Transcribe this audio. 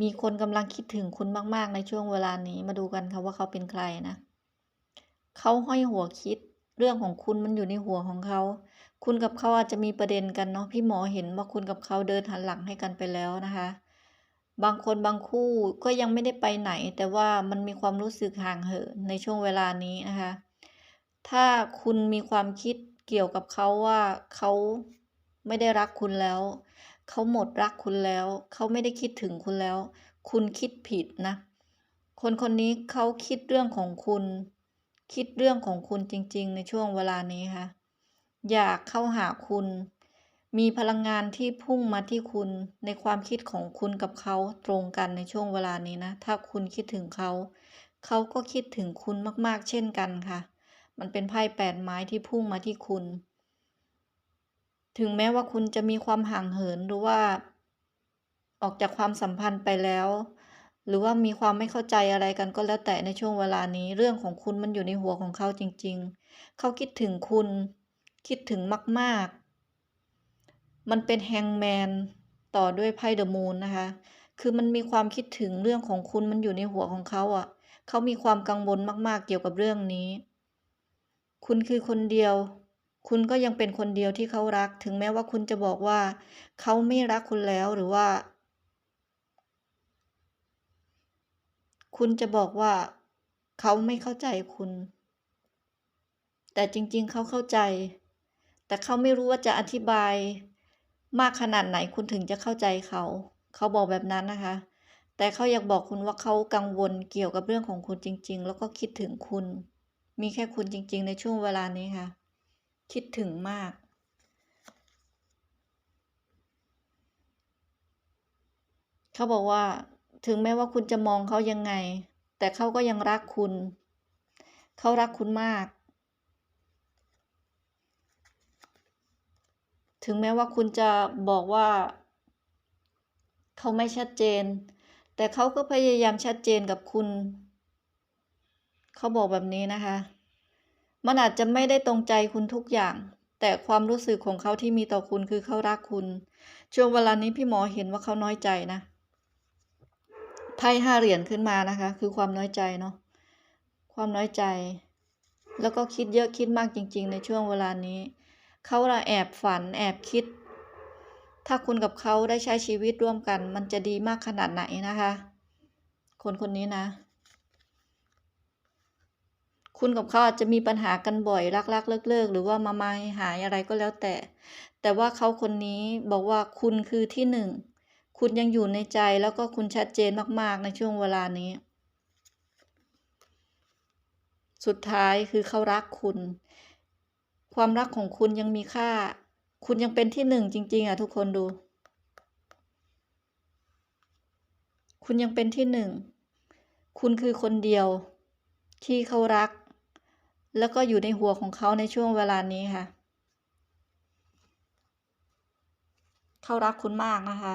มีคนกำลังคิดถึงคุณมาก ๆ ในช่วงเวลานี้มาดูกันค่ะว่าเขาเป็นใครนะ เขาห้อยหัวคิด เรื่องของคุณมันอยู่ในหัวของเขา คุณกับเขาอาจจะมีประเด็นกันเนาะพี่หมอเห็นว่าคุณกับเขาเดินหันหลังให้กันไปแล้วนะคะ บางคนบางคู่ก็ยังไม่ได้ไปไหน แต่ว่ามันมีความรู้สึกห่างเหินในช่วงเวลานี้นะคะ ถ้าคุณมีความคิดเกี่ยวกับเขาว่าเขาไม่ได้รักคุณแล้ว เขาหมดรักคุณแล้ว เขาไม่ได้คิดถึงคุณแล้ว คุณคิดผิดนะ คนคนนี้เขาคิดเรื่องของคุณ คิดเรื่องของคุณจริง ๆ ในช่วงเวลานี้ค่ะ อยากเข้าหาคุณ มีพลังงานที่พุ่งมาที่คุณในความคิดของคุณกับเขาตรงกันในช่วงเวลานี้นะ ถ้าคุณคิดถึงเขา เขาก็คิดถึงคุณมากๆ เช่นกันค่ะ มันเป็นไพ่แปดไม้ที่พุ่งมาที่คุณ ถึงแม้ว่าคุณจะมีความห่างเหินหรือว่า ออกจากความสัมพันธ์ไปแล้ว หรือว่ามีความไม่เข้าใจอะไรกันก็แล้วแต่ในช่วงเวลานี้ เรื่องของคุณมันอยู่ในหัวของเขาจริง ๆ เขาคิดถึงคุณ คิดถึงมาก ๆ มันเป็น Hangman ต่อด้วยไพ่ The Moon นะคะ คือมันมีความคิดถึงเรื่องของคุณมันอยู่ในหัวของเขาอะ เขามีความกังวลมากๆเกี่ยวกับเรื่องนี้ คุณคือคนเดียว คุณก็ยังเป็นคนเดียวที่เขารัก ถึงแม้ว่าคุณจะบอกว่า เขาไม่รักคุณแล้วหรือว่า คุณจะบอกว่า เขาไม่เข้าใจคุณ แต่จริงๆเขาเข้าใจ แต่เขาไม่รู้ว่าจะอธิบายมากขนาดไหนคุณถึงจะเข้าใจเขา เขาบอกแบบนั้นนะคะ แต่เขาอยากบอกคุณว่าเขากังวลเกี่ยวกับเรื่องของคุณจริง ๆ แล้วก็คิดถึงคุณ มีแค่คุณจริง ๆ ในช่วงเวลานี้ค่ะ คิดถึงมาก เขาบอกว่าถึงแม้ว่าคุณจะมองเขายังไง แต่เขาก็ยังรักคุณ เขารักคุณมาก ถึงแม้ว่าคุณจะบอกว่า เขาไม่ชัดเจน แต่เขาก็พยายามชัดเจนกับคุณ เขาบอกแบบนี้นะคะ มันอาจจะไม่ได้ตรงใจคุณทุกอย่าง แต่ความรู้สึกของเขาที่มีต่อคุณคือเขารักคุณ ช่วงเวลานี้พี่หมอเห็นว่าเขาน้อยใจนะไพ่ห้าเหรียญขึ้นมานะคะ คือความน้อยใจเนาะความน้อยใจ แล้วก็คิดเยอะคิดมากจริง ๆ ในช่วงเวลานี้ เขาละแอบฝันแอบคิด ถ้าคุณกับเขาได้ใช้ชีวิตร่วมกัน มันจะดีมากขนาดไหนนะคะ คนคนนี้นะ คุณกับเขาอาจจะมีปัญหากันบ่อยรักๆเลิกๆ หรือว่ามามาหายอะไรก็แล้วแต่ แต่ว่าเขาคนนี้บอกว่าคุณคือที่หนึ่งคุณยังอยู่ในใจแล้วก็คุณชัดเจนมากๆในช่วงเวลานี้ สุดท้ายคือเขารักคุณ ความรักของคุณยังมีค่า คุณยังเป็นที่หนึ่งจริง ๆ อะ ทุกคนดู คุณยังเป็นที่หนึ่ง คุณคือคนเดียวที่เขารัก แล้วก็อยู่ในหัวของเขาในช่วงเวลานี้ค่ะ เขารักคุณมากนะคะ